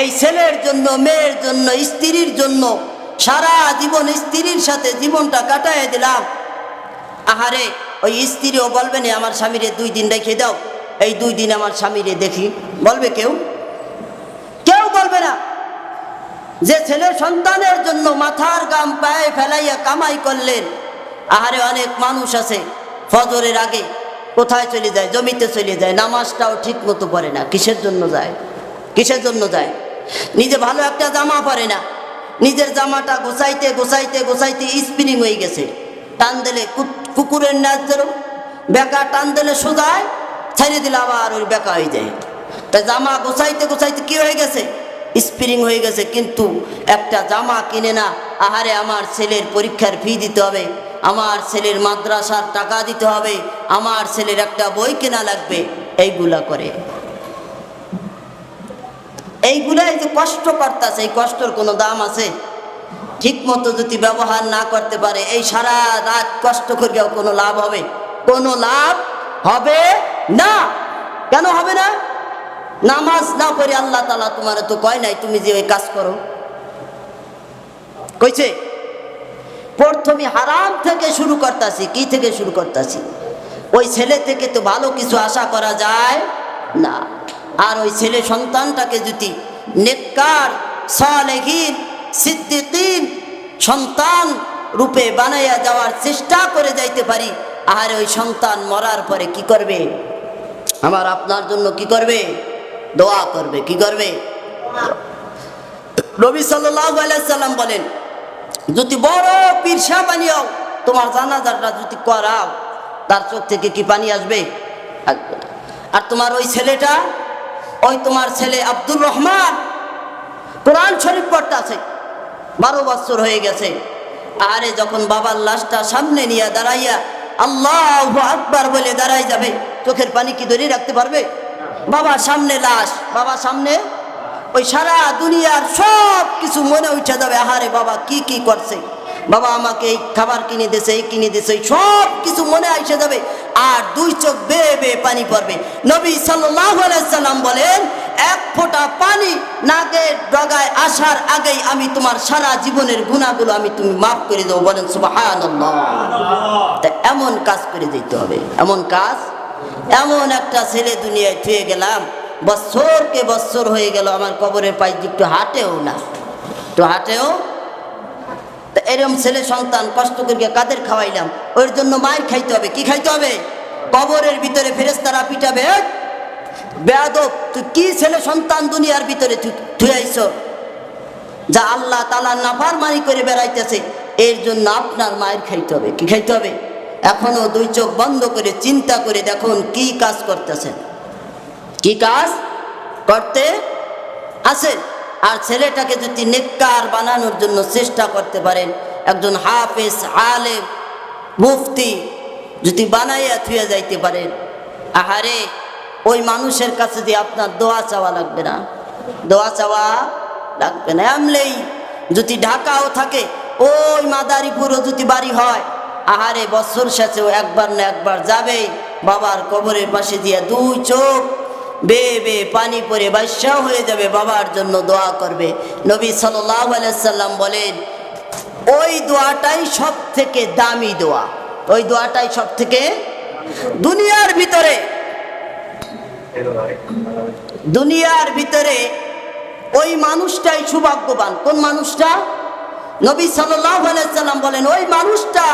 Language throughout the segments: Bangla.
এই ছেলের জন্য, মেয়ের জন্য, স্ত্রীর জন্য সারা জীবন স্ত্রীর সাথে জীবনটা কাটায় দিলাম। আহারে, ওই স্ত্রীও বলবে না আমার স্বামীরে দুই দিন রেখে দাও, এই দুই দিন আমার স্বামীরে দেখি। বলবে কেউ? কেউ বলবে না। যে ছেলে সন্তানের জন্য মাথার গাম পায়ে ফেলাইয়া কামাই করলেন, আহারে অনেক মানুষ আছে ফজরের আগে কোথায় চলে যায়, জমিতে চলে যায়, নামাজটাও ঠিক মতো পড়ে না, কিসের জন্য যায়? কিসের জন্য যায়? নিজে ভালো একটা জামা পরে না। নিজের জামাটা গোছাইতে গোছাইতে গোছাইতে স্পিনিং হয়ে গেছে। টান দিলে কুকুরের নাচ যেরকম বেকা টান দিলে সোজায় ছেড়ে দিলে আবার ওই বেকা হয়ে যায়। তা জামা গোছাইতে গোছাইতে কি হয়ে গেছে? স্প্রিং হয়ে গেছে, কিন্তু একটা জামা কিনে না, আহারে আমার ছেলের পরীক্ষার ফি দিতে হবে, আমার ছেলের মাদ্রাসার টাকা দিতে হবে, আমার ছেলের একটা বই কেনা লাগবে, এইগুলা করে। এইগুলাই যে কষ্ট করতেছে, এই কষ্টর কোনো দাম আছে? ঠিক মতো যদি ব্যবহার না করতে পারে, এই সারা রাত কষ্ট করিয়াও কোনো লাভ হবে? কোনো লাভ হবে না। কেন হবে না? নামাজ না পড়ে আল্লাহ তালা তোমার তো কয় নাই, তুমি যে ওই কাজ করো। কইছে, প্রথমে হারাম থেকে শুরু করতেছি, কি থেকে শুরু করতেছি? ওই ছেলে থেকে তো ভালো কিছু আশা করা যায় না। আর ওই ছেলে সন্তানটাকে যদি নেককার, সালেহীন, সিদ্দিকিন সন্তান রূপে বানাইয়া যাওয়ার চেষ্টা করে যাইতে পারি আর ওই সন্তান মরার পরে কি করবে? আমার আপনার জন্য কি করবে? দোয়া করবে, কি করবে? নবী সাল্লাম বলেন, যদি বড় পীরসা বানিয়াও, তোমার জানাজাটা যদি করাও, তার চোখ থেকে কি পানি আসবে? আর তোমার ওই ছেলেটা ওই তোমার ছেলে আব্দুর রহমান। কোরআন শরীফ পড়তে আছে বারো বছর হয়ে গেছে। আরে যখন বাবার লাশটা সামনে নিয়ে দাঁড়াইয়া আল্লাহ আকবার বলে দাঁড়াই যাবে, চোখের পানি কি ধরে রাখতে পারবে? বাবার সামনে লাশ বাবার সামনে ওই সারা দুনিয়ার সব কিছু মনে উঠে যাবে, আহারে বাবা, কি কি করছে? বাবা আমাকে এই খাবার কিনে দিয়েছে, এই কিনে দিয়েছে সব কিছু মনে আসে যাবে, আর দুই চোখ বেয়ে বেয়ে পানি পড়বে। নবী সাল্লাম বলেন, এক ফোঁটা পানি নাকের ডগায় আসার আগেই আমি তোমার সারা জীবনের গুণাগুলো আমি তুমি মাফ করে দেবো। বলেন তা এমন কাজ করে দিতে হবে, এমন কাজ? এমন একটা ছেলে দুনিয়ায় থুয়ে গেলাম বছরকে বছর হয়ে গেল, আমার কবরের পাই একটু হাঁটেও না। একটু হাঁটেও তা এরকম ছেলে সন্তান কষ্ট করিয়া কাদের খাওয়াইলাম? ওর জন্য মায়ের খাইতে হবে কি খাইতে হবে? কবরের ভিতরে ফেরেস্তারা পিটাবে "এই, বেয়াদব তুই কি ছেলে সন্তান দুনিয়ার ভিতরে থুয়াইছ যা আল্লাহ তালা নাফার মানি করে বেড়াইতেছে এর জন্য আপনার মায়ের খাইতে হবে কি খাইতে হবে? এখনও দুই চোখ বন্ধ করে চিন্তা করে দেখুন কি কাজ করতেছেন। কি কাজ করতে আছেন? আর ছেলেটাকে যদি নেককার বানানোর জন্য চেষ্টা করতে পারেন, একজন হাফেজ, আলেম, মুফতি যদি বানাইয়া থুয়ে যাইতে পারেন, আহারে, ওই মানুষের কাছে দিয়ে আপনার দোয়া চাওয়া লাগবে না। দোয়া চাওয়া লাগবে না। এমলেই যদি ঢাকাও থাকে, ওই মাদারীপুরও যদি বাড়ি হয়, আহারে, বছর শেষেও একবার না একবার যাবে বাবার কবরের পাশে দিয়ে দুই চোখ বে বে, পানি পরে বাদশাহ হয়ে যাবে, বাবার জন্য দোয়া করবে। নবী সাল্লাম বলেন, ওই দোয়াটাই সব থেকে দামি দোয়া। ওই দোয়াটাই সব থেকে দুনিয়ার ভিতরে দুনিয়ার ভিতরে ওই মানুষটাই সৌভাগ্যবান। কোন মানুষটা? নবী সাল্লাম বলেন, ওই মানুষটা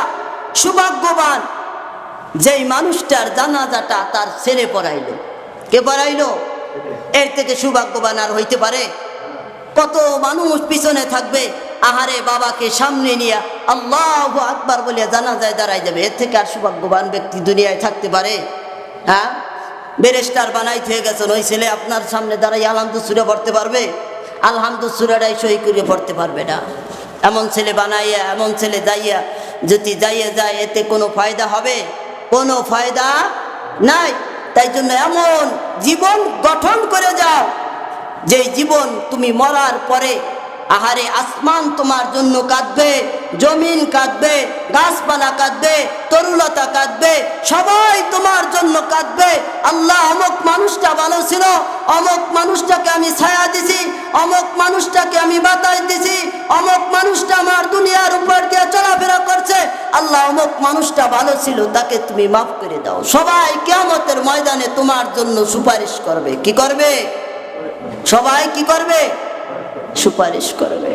সৌভাগ্যবান, যেই মানুষটার জানাজাটা তার ছেড়ে পড়াইলো। কে পড়াইলো এর থেকে সৌভাগ্যবান আর হইতে পারে? কত মানুষ পিছনে থাকবে, আহারে বাবাকে সামনে নিয়ে আল্লাহ আকবার বলিয়া জানা যায় দাঁড়াই যাবে। এর থেকে আর সৌভাগ্যবান ব্যক্তি দুনিয়ায় থাকতে পারে? হ্যাঁ? বেরেস্টার বানাইতে হয়ে গেছেন ওই ছেলে আপনার সামনে দাঁড়াই আলহামদু সুরে পড়তে পারবে? আলহামদু সুরাটাই সই করে পড়তে পারবে না। এমন ছেলে বানাইয়া, এমন ছেলে যাইয়া, যদি যাইয়া যায়, এতে কোনো ফায়দা হবে? কোনো ফায়দা নাই। তাই জন্য এমন জীবন গঠন করে যাও। যে জীবন তুমি মরার পরে আহারে আসমান তোমার জন্য কাঁদবে, জমিন কাঁদবে, গাছপালা কাঁদবে তরুলতা কাঁদবে, সবাই তোমার জন্য কাঁদবে। আল্লাহ অমুক মানুষটা ভালো ছিল, অমুক মানুষটাকে আমি ছায়া দিছি, অমুক মানুষটাকে আমি বাতাস দিছি, অমুক মানুষটা আমার দুনিয়ার উপর দিয়ে চলাফেরা করছে। আল্লাহ অমুক মানুষটা ভালো ছিল, তাকে তুমি মাফ করে দাও। সবাই কেমতের ময়দানে তোমার জন্য সুপারিশ করবে। কি করবে? সবাই কি করবে? সুপারিশ করবে।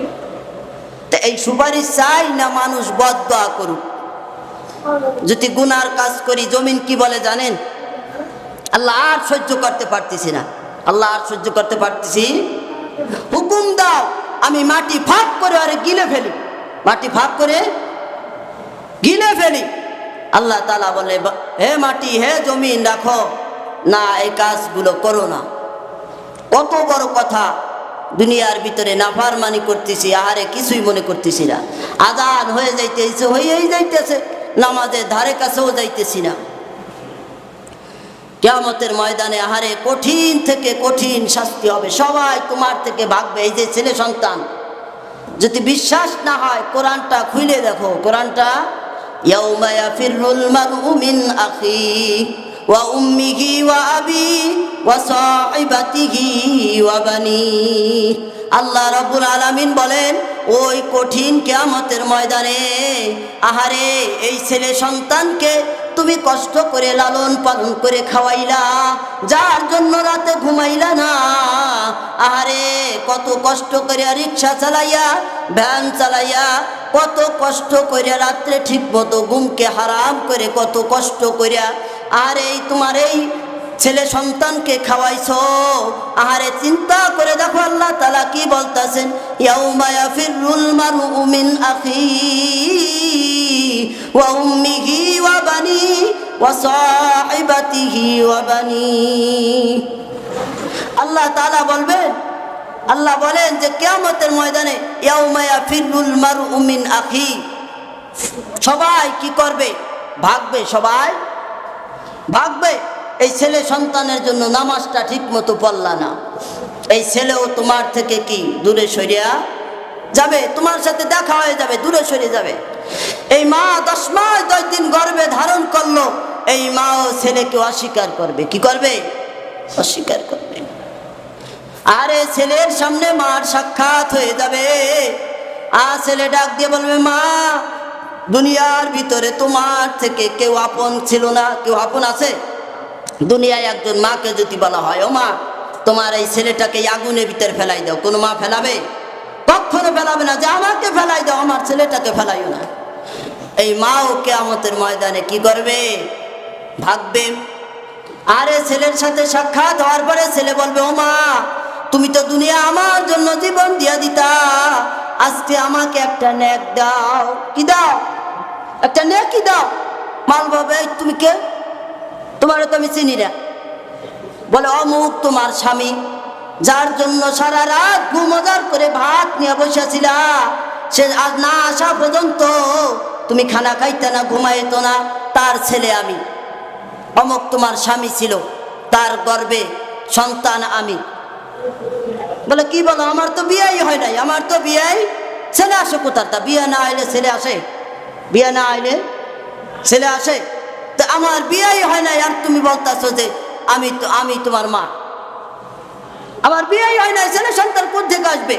এই সুপারিশ চাই না মানুষ বদয়া করুক। যদি গুনার কাজ করি, জমিন কি বলে জানেন? আল্লাহ আর সহ্য করতে পারতেছি না। আল্লাহ আর সহ্য করতে পারতেছি? হুকুম দাও, আমি মাটি ফাঁক করে আরে গিলে ফেলি। মাটি ফাঁক করে গিলে ফেলি। আল্লাহ তালা বলে, হে মাটি, হে জমিন রাখো। না, এই কাজগুলো করো না। কত বড় কথা। দুনিয়ার ভিতরে নাফারমানি করতেছি, আহারে কিছুই মনে করতেছি না। আদান হয়ে যাইতেছে, হয়েই যাইতেছে, নামাজের ধারে কাছেও যাইতেছি না। কেয়ামতের ময়দানে আহারে কঠিন থেকে কঠিন শাস্তি হবে, সবাই তোমার থেকে ভাগবে, এই যে ছেলে সন্তান। যদি বিশ্বাস না হয়, কোরআনটা খুলে দেখো, কোরআনটা, ইয়াউমা ইয়াফিরুল মারউ মিন আখি ওয়া সাহিবাতিহি ওয়া বানি। আল্লাহ রাব্বুল আলামিন বলেন, ওই কঠিন কিয়ামতের ময়দানে, আহারে, এই ছেলে সন্তানকে তুমি কষ্ট করে লালন পালন করে খাওয়াইলা, যার জন্য রাতে ঘুমাইলা না। আহারে, কত কষ্ট করে রিক্সা চালাইয়া, ভ্যান চালাইয়া, কত কষ্ট করে রাত্রে ঠিক মতো ঘুমকে হারাম করে, কত কষ্ট করিয়া আর এই তোমার এই ছেলে সন্তানকে খাওয়াইছো? আহারে চিন্তা করে দেখো আল্লাহ তালা কি বলতেছেন? ইয়াউমা ইয়াফিরুল মারউ মিন আখি ওয়া উম্মিহি ওয়া বানি ওয়া সাহিবাতিহি ওয়া বানি। আল্লাহ তালা বলবেন আল্লাহ বলেন যে কিয়ামতের ময়দানে ইয়াউমা ইয়াফিরুল মারউ মিন আখি, সবাই কি করবে? ভাগবে সবাই? ভাগবে। এই ছেলে সন্তানের জন্য নামাজটা ঠিক মতো পড়লা না। এই ছেলেও তোমার থেকে কি? দূরে সরিয়া যাবে। তোমার সাথে দেখা হয়ে যাবে, দূরে সরে যাবে। এই মা দশ মাস দশ দিন গর্বে ধারণ করল। এই মাও ছেলেকে অস্বীকার করবে। কি করবে? অস্বীকার করবে। আরে ছেলের সামনে মার সাক্ষাৎ হয়ে যাবে। আর ছেলে ডাক দিয়ে বলবে, মা দুনিয়ার ভিতরে তোমার থেকে কেউ আপন ছিল না, কেউ আপন আছে? দুনিয়ায় একজন মাকে যদি বলা হয়, ও মা, তোমার এই ছেলেটাকে আগুনের ভিতরে ফেলাই দাও। কোনো মা ফেলাবে? কখনো ফেলাবে না যে, আমাকে ফেলাই দাও, আমার ছেলেটাকে ফেলাইও না। এই মাও কেয়ামতের ময়দানে কি করবে? ভাববে। আরে ছেলের সাথে সাক্ষাৎ হওয়ার পরে ছেলে বলবে, ও মা, তুমি তো দুনিয়া আমার জন্য জীবন দিয়া দিতা। আজকে আমাকে একটা ন্যাক দাও। কি দাও? একটা নেকি দাও। মাল ভাবে তুমি কে? তোমার তো আমি চিনি না। বলে, অমুক তোমার স্বামী, যার জন্য সারা রাত ঘুমজার করে ভাত নিয়ে বসেছিলা সে আজ না আসা পর্যন্ত তুমি খানা খাইতে না, ঘুমাইতো না, তার ছেলে আমি। অমুক তোমার স্বামী ছিল, তার গর্বে সন্তান আমি। বলে, কি বলো, আমার তো বিয়েই হয় নাই, আমার তো বিয়েই ছেলে আসে কোথার তা? বিয়ে না আইলে ছেলে আসে? বিয়ে না আইলে ছেলে আসে, তো আমার বিয়েই হয় নাই। আর তুমি বলতেছো যে আমি তো, আমি তোমার মা। আমার বিয়েই হয় নাই, ছেলে সন্তান কোথ থেকে আসবে?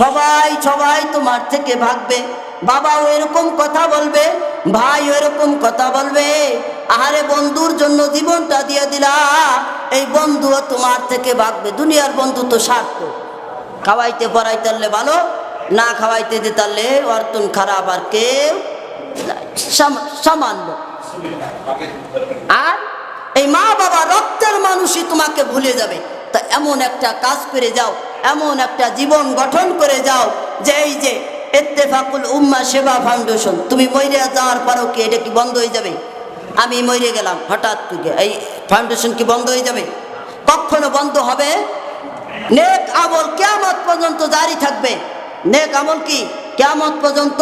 সবাই সবাই তোমার থেকে ভাগবে। বাবাও এরকম কথা বলবে, ভাই এরকম কথা বলবে। আহারে বন্ধুর জন্য জীবনটা দিয়ে দিলা, এই বন্ধুও তোমার থেকে ভাগবে। দুনিয়ার বন্ধু তো স্বার্থ খাওয়াইতে, পড়াইতে পারলে ভালো। না খাওয়াইতে দিতে পারলে অর্থন খারাপ আর কেউ। সামান্য আর এই মা বাবা রক্তের মানুষই তোমাকে ভুলে যাবে। তা এমন একটা কাজ করে যাও, এমন একটা জীবন গঠন করে যাও, যে এই যে এত্তেফাকুল উম্মা সেবা ফাউন্ডেশন, তুমি মরে যাওয়ার পরও কি এটা কি বন্ধ হয়ে যাবে? আমি মরে গেলাম, হঠাৎ এই ফাউন্ডেশন কি বন্ধ হয়ে যাবে? কখনো বন্ধ হবে? নেক আমল কেমন পর্যন্ত জারি থাকবে। নেক আমল কি? কেমন পর্যন্ত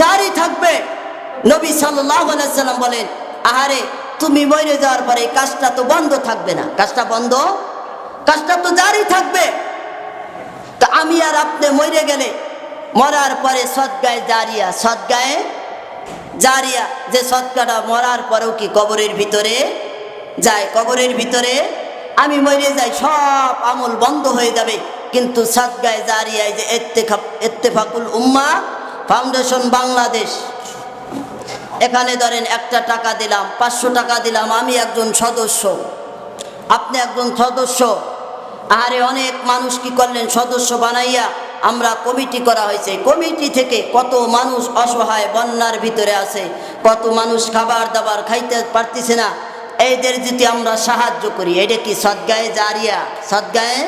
জারি থাকবে। নবী সাল্লাম বলেন, আহারে, তুমি মরে যাওয়ার পরে কাজটা তো বন্ধ থাকবে না। কাজটা বন্ধ? কাজটা তো জারি থাকবে। তা আমি আর আপনি মরে গেলে, মরার পরে সদগায়ে জারিয়া সদগায়ে জারিয়া, যে সৎকাটা মরার পরেও কি কবরের ভিতরে যায়? কবরের ভিতরে আমি মরে যাই, সব আমল বন্ধ হয়ে যাবে। কিন্তু সদগায়ে জারিয়ায় যে এত্তেফাক এত্তেফাকুল উম্মা, ফাউন্ডেশন বাংলাদেশ। এখানে ধরেন একটা টাকা দিলাম, পাঁচশো টাকা দিলাম, আমি একজন সদস্য। আপনি একজন সদস্য। আরে অনেক মানুষ কি করলেন? সদস্য বানাইয়া আমরা কমিটি করা হয়েছে। কমিটি থেকে কত মানুষ অসহায় বন্যার ভিতরে আছে, কত মানুষ খাবার দাবার খাইতে পারতেছে না। এইদের যদি আমরা সাহায্য করি, এটা কি সদ্গায়ে জারিয়া? সদ্গায়ে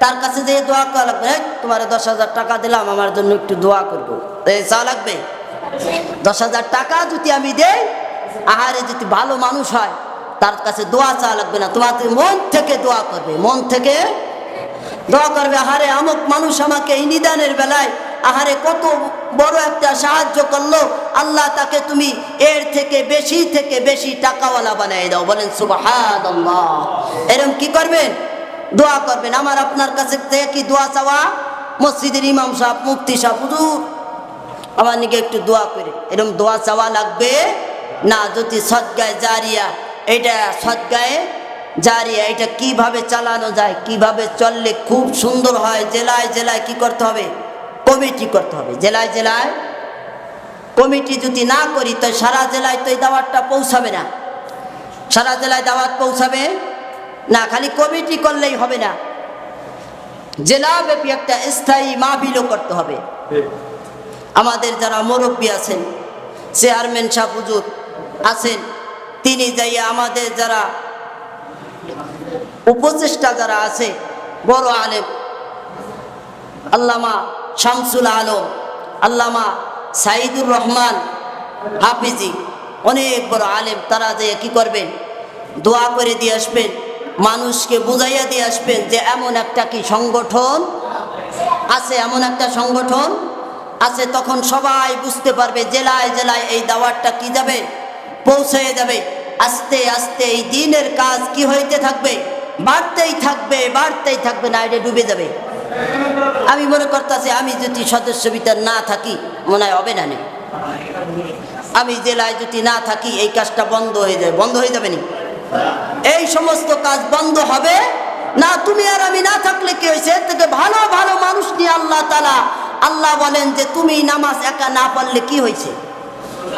তার কাছে যে দোয়া করা লাগবে "এই, তোমার দশ হাজার টাকা দিলাম আমার জন্য একটু দোয়া করব। চা লাগবে? দশ হাজার টাকা যদি আমি দেই আহারে যদি ভালো মানুষ হয় তার কাছে দোয়া চা লাগবে না। তোমার মন থেকে দোয়া করবে মন থেকে দোয়া করবে আহারে আমক মানুষ আমাকে এই নিদানের বেলায় আহারে কত বড় একটা সাহায্য করল। আল্লাহ তাকে তুমি এর থেকে বেশি থেকে বেশি টাকাওয়ালা বানিয়ে দাও। বলেন সুবাহাদ এরম কি করবেন? দোয়া করবেন। আমার আপনার কাছে কি দোয়া চাওয়া। মসজিদের ইমাম সাহেব, মুফতি সাহেব, হুজুর। আমার নিকে একটু দোয়া করে। এরকম দোয়া চাওয়া লাগবে? না, যদি সদ্গায় জারিয়া, এটা সদ্গায়ে জারিয়া, এটা কীভাবে চালানো যায়, কীভাবে চললে খুব সুন্দর হয়, জেলায় জেলায় কি করতে হবে? কমিটি করতে হবে। জেলায় জেলায় কমিটি যদি না করি, তো সারা জেলায় তো এই দাওয়াতটা পৌঁছাবে না। সারা জেলায় দাওয়াত পৌঁছাবে? না খালি কমিটি করলেই হবে না। জেলাব্যাপী একটা স্থায়ী মাহফিলও করতে হবে। আমাদের যারা মুরব্বী আছেন চেয়ারম্যান সাহ হুজুর আছেন তিনি যাইয়া আমাদের যারা উপচেষ্টা যারা আছে বড় আলেম আল্লামা শামসুল আলম আল্লামা সাইদুর রহমান হাফিজি অনেক বড় আলেম তারা যে কি করবেন দোয়া করে দিয়ে আসবেন। মানুষকে বুঝাইয়া দিয়ে আসবেন যে এমন একটা কি সংগঠন? আছে এমন একটা সংগঠন? আছে তখন সবাই বুঝতে পারবে জেলায় জেলায় এই দাওয়াতটা কি যাবে? পৌঁছে যাবে। আস্তে আস্তে এই দিনের কাজ কি হইতে থাকবে? বাড়তেই থাকবে বাড়তেই থাকবে, না এটা ডুবে যাবে। আমি মনে করতেছি, আমি যদি সদস্য ভিতর না থাকি, মনে হয় হবে না আমি জেলায় যদি না থাকি, এই কাজটা বন্ধ হয়ে যাবে বন্ধ হয়ে যাবে নি? এই সমস্ত কাজ বন্ধ হবে। না, তুমি আর আমি না থাকলে কি হয়েছে? এর থেকে ভালো ভালো মানুষ নিয়ে আল্লাহ তালা আল্লাহ বলেন যে তুমি নামাজ একা না পড়লে কি হয়েছে?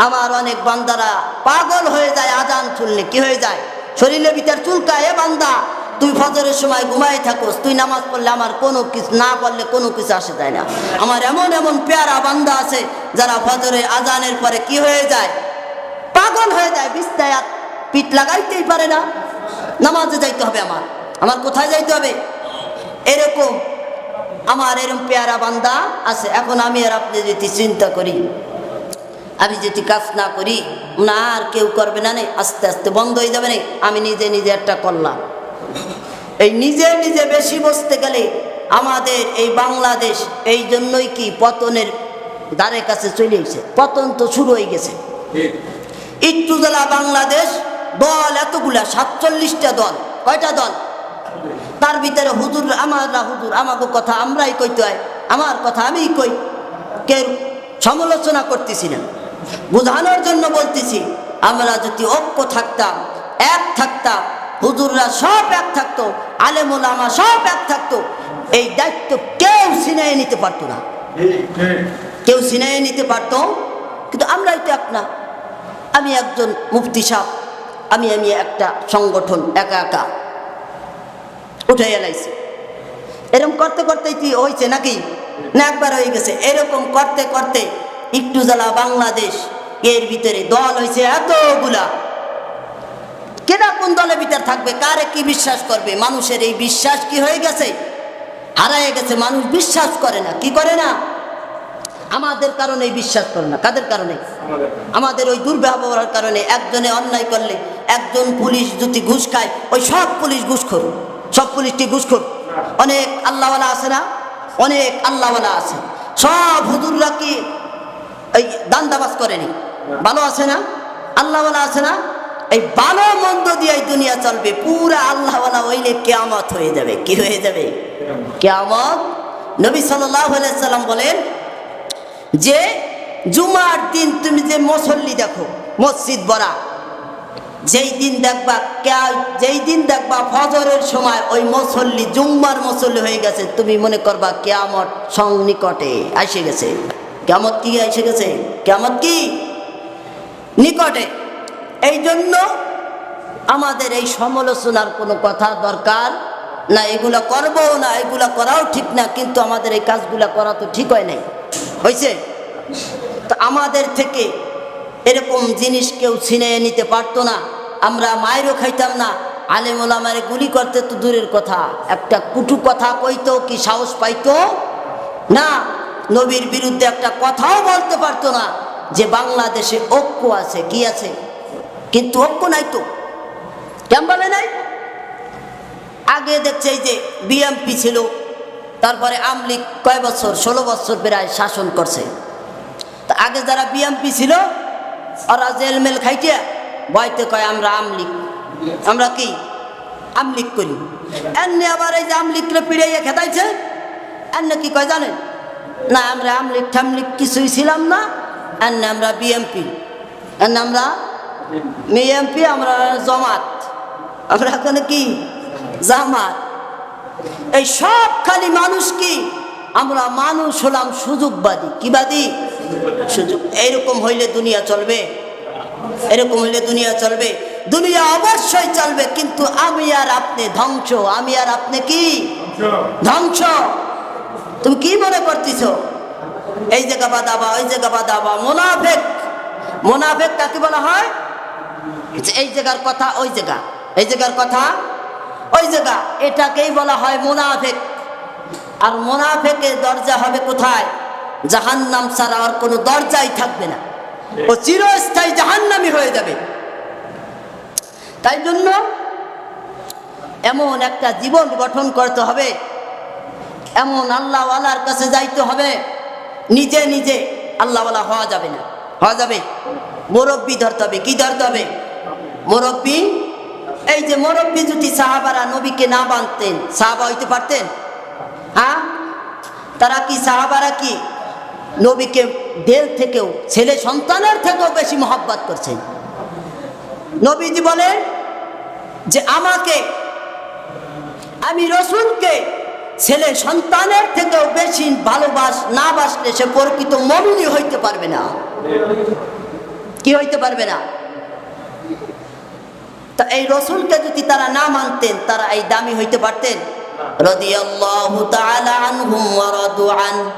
আমার অনেক বান্দারা পাগল হয়ে যায়, আজান শুনলে কি হয়ে যায়? শরীরের ভিতর চুলকায় এ বান্দা তুই ফজরের সময় ঘুমাই থাকোস, তুই নামাজ পড়লে আমার কোনো কিছু, না পড়লে কোনো কিছু আসে যায় না। আমার এমন এমন পেয়ারা বান্দা আছে, যারা ফজরের আজানের পরে কি হয়ে যায়? পাগল হয়ে যায় বিস্তায় আর পিঠ লাগাইতেই পারে না। নামাজে যাইতে হবে আমার। আমার কোথায় যাইতে হবে? এরকম আমার এরকম পেয়ারা বান্দা আছে। এখন আমি আর আপনি যদি চিন্তা করি আমি যদি কাজ না করি না আর কেউ করবে না নেই আস্তে আস্তে বন্ধ হয়ে যাবে না। আমি নিজে নিজে একটা করলাম। এই নিজে নিজে বেশি বসতে গেলে আমাদের এই বাংলাদেশ এই জন্যই কি পতনের দ্বারে কাছে চলে গেছে পতন তো শুরু হয়ে গেছে। একটু জেলা বাংলাদেশ দল, এতগুলা সাতচল্লিশটা দল, কয়টা দল? তার ভিতরে হুজুর আমাররা হুজুর আমাকে কথা আমরাই কইতে হয়, আমার কথা আমি কই। কেউ সমালোচনা করতেছি না। বোঝানোর জন্য বলতেছি, আমরা যদি ঐক্য থাকতাম, এক থাকতাম, হুজুররা সব এক থাকতো আলেমুল আমা সব এক থাকতো, এই দায়িত্ব কেউ ছিনাই নিতে পারতো না। কেউ ছিনাই নিতে পারতো, কিন্তু আমরাই তো এক না। আমি একজন মুফতি সাহ আমি আমি একটা সংগঠন একা একা উঠে এলাইছি এরকম করতে করতেই কি হয়েছে নাকি? না একবার হয়ে গেছে। এরকম করতে করতে একটু জ্বালা বাংলাদেশ এর ভিতরে দল হয়েছে এতগুলা। কেনা কোন দলের ভিতরে থাকবে? কারে কি বিশ্বাস করবে? মানুষের এই বিশ্বাস কি হয়ে গেছে? হারায় গেছে মানুষ বিশ্বাস করে না। কি করে না? আমাদের কারণে বিশ্বাস করে না। কাদের কারণে। আমাদের ওই দুর্ব্যবহারের কারণে। একজনে অন্যায় করলে একজন পুলিশ যদি ঘুষ খায়, ওই সব পুলিশ ঘুষখোর সব পুলিশটি ঘুষখোর অনেক আল্লাহওয়ালা আছে না? অনেক আল্লাহওয়ালা আছে। সব হুজুররা কি এই দান্দাবাজ করেনি? ভালো আছে না? আল্লাহওয়ালা আছে না? এই ভালো মন্দ দিয়ে দুনিয়া চলবে। পুরা আল্লাহওয়ালা হইলে কেয়ামত হয়ে যাবে। কি হয়ে যাবে? কেয়ামত? নবী সাল্লাম বলেন যে, জুমার দিন তুমি যে মুসল্লি দেখো, মসজিদ ভরা যেই দিন দেখবা যেই দিন দেখবা ফজরের সময় ওই মুসল্লি জুম্মার মুসল্লি হয়ে গেছে, তুমি মনে করবা কেয়ামত সংনিকটে এসে গেছে। কেমত কি এসে গেছে? কেমত কি? নিকটে। এই জন্য আমাদের এই সমালোচনার কোনো কথা দরকার না, এগুলো করব না, এগুলো করাও ঠিক না, কিন্তু আমাদের এই কাজগুলো করা তো ঠিক হয় নাই। হয়েছে তো আমাদের থেকে এরকম জিনিস কেউ ছিনিয়ে নিতে পারতো না। আমরা মায়েরও খাইতাম না। আলেম ওলামারে গুলি করতে তো দূরের কথা। একটা কুটু কথা কইতো কি সাহস পাইতো? না, নবীর বিরুদ্ধে একটা কথাও বলতে পারতো না যে বাংলাদেশে ঐক্য আছে, কি আছে। কিন্তু ঐক্য নাই তো। কেমন বলে নাই? আগে দেখছে যে বিএমপি ছিল, তারপরে আমলিগ কয় বছর? ষোলো বছর প্রায় শাসন করছে। তা আগে যারা বিএমপি ছিল ওরা জেল মেল খাইটিয়া বয়তে কয়, আমরা আমলিক। আমরা কি? আমলিক করি। এমনি আবার এই যে আমলিগরে পিড়াইয়া খেতাইছে এমনি কি কয় জানেন? না, আমরা আমলিগ ঠামলিগ কিছুই ছিলাম না। এমনি আমরা বিএমপি। এমনি আমরা বিএমপি, আমরা জমাত। আমরা এখন কি? জামাত। এই সব খালি মানুষ কি? আমরা মানুষ হলাম সুযোগবাদী। কি বাদী? সুযোগ এইরকম হইলে দুনিয়া চলবে? এরকম হইলে দুনিয়া চলবে? দুনিয়া অবশ্যই চলবে, কিন্তু আমি আর আপনি ধ্বংস। আমি আর আপনি কি? ধ্বংস। তুমি কি মনে করতেছ? এই জায়গা বা দাবা ওই জায়গা বা দাবা মোনাফেক। মোনাফেক কাকে বলা হয়? এই জায়গার কথা, ওই জায়গা। এই জায়গার কথা, ওই জায়গা। এটাকেই বলা হয় মোনাফেক। আর মোনাফেকের দরজা হবে কোথায়? জাহান্নাম ছাড়া আর কোনো দরজাই থাকবে না। ও চিরস্থায়ী জাহান্নামি হয়ে যাবে। তাই জন্য এমন একটা জীবন গঠন করতে হবে। এমন আল্লাহওয়ালার কাছে যাইতে হবে। নিজে নিজে আল্লাহওয়ালা হওয়া যাবে না। হওয়া যাবে? মুরব্বী ধরতে হবে। কি ধরতে হবে? মুরব্বী? এই যে মুরব্বী যদি সাহাবারা নবীকে না বাঁধতেন সাহাবা হইতে পারতেন? হ্যাঁ? তারা কি সাহাবারা কি নবীকে দেল থেকেও, ছেলে সন্তানের থেকেও বেশি মহাব্বত করছেন। নবীজি বলেন যে, আমাকে, আমি রসুলকে ছেলে সন্তানের থেকেও বেশি ভালোবাস, না বাসলে সে প্রকৃত মমিনী হইতে পারবে না। কি হইতে পারবে না? তা এই রসুলকে যদি তারা না মানতেন, তারা এই দামি হইতে পারতেন? রাদিয়াল্লাহু তাআলা আনহুম ওয়া রাদু আন।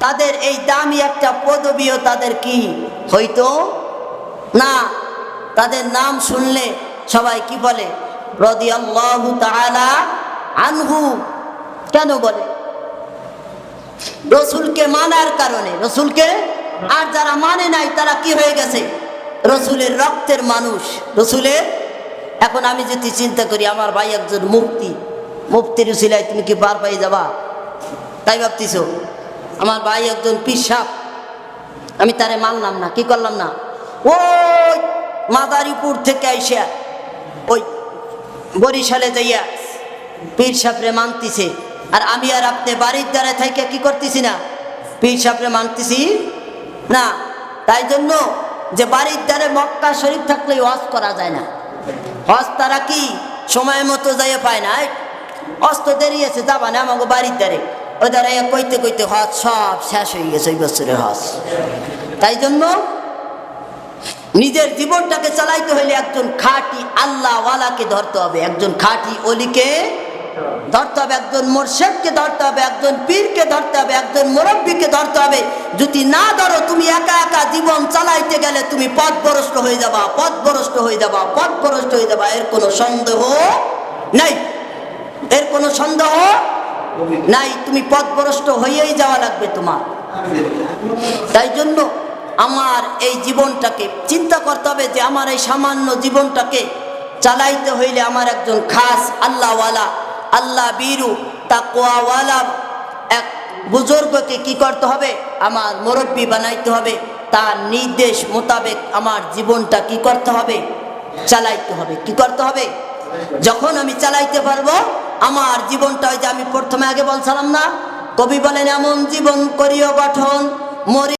তাদের এই দামি একটা পদবিও তাদের কি? হইতো না। তাদের নাম শুনলে সবাই কি বলে? আনহু। কেন বলে? রসুলকে মানার কারণে। রসুলকে? আর যারা মানে নাই, তারা কি হয়ে গেছে? রসুলের রক্তের মানুষ। রসুলের? এখন আমি যদি চিন্তা করি, আমার ভাই একজন মুক্তি মুক্তির উসিলায় তুমি কি বার পাই যাবা? তাই ভাবতিস আমার ভাই একজন পিসাব। আমি তারে মানলাম না, কি করলাম না? ওই মাদারীপুর থেকে আইসা ওই বরিশালে যাইয়া পীর সাপরে মানতিছে। আর আমি আর আপনি বাড়ির দ্বারা থেকে কি করতেছি না? পীর সাপরে মানতেছি না। তাই জন্য যে বাড়ির দ্বারে মক্কা শরীফ থাকলে হজ করা যায় না। হজ তারা কি সময় মতো যাইয়ে পায় না অস্ত দেরি আছে, যাবা না আমাকে বাড়ির দ্বারে। ওই দ্বারা কইতে কইতে হজ সব শেষ হয়ে গেছে ওই বছরের হজ। তাই জন্য নিজের জীবনটাকে চালাইতে হলে একজন খাঁটি আল্লাহওয়ালাকে ধরতে হবে। একজন খাঁটি অলিকে ধরতে হবে, একজন মোর্শেদকে ধরতে হবে, একজন পীরকে ধরতে হবে, একজন মুরব্বীকে ধরতে হবে। যদি না ধরো, তুমি একা একা জীবন চালাইতে গেলে তুমি পথভ্রষ্ট হয়ে যাবা, পথভ্রষ্ট হয়ে যাবা, পথভ্রষ্ট হয়ে যাবা। এর কোনো সন্দেহ নাই। এর কোনো সন্দেহ নাই, তুমি পথভ্রষ্ট হয়েই যাওয়া লাগবে তোমার। তাই জন্য আমার এই জীবনটাকে চিন্তা করতে হবে যে আমার এই সামান্য জীবনটাকে চালাইতে হইলে আমার একজন খাস আল্লাহওয়ালা, আল্লাহ বীরু, তাকওয়াওয়ালা এক বুজুর্গকে কি করতে হবে? আমার মুরব্বী বানাইতে হবে। তার নির্দেশ মোতাবেক আমার জীবনটা কি করতে হবে? চালাইতে হবে। কি করতে হবে? যখন আমি চালাইতে পারব আমার জীবনটা ওই যে আমি প্রথমে আগে বলছিলাম না, কবি বলেন, এমন জীবন করিও গঠন, মরি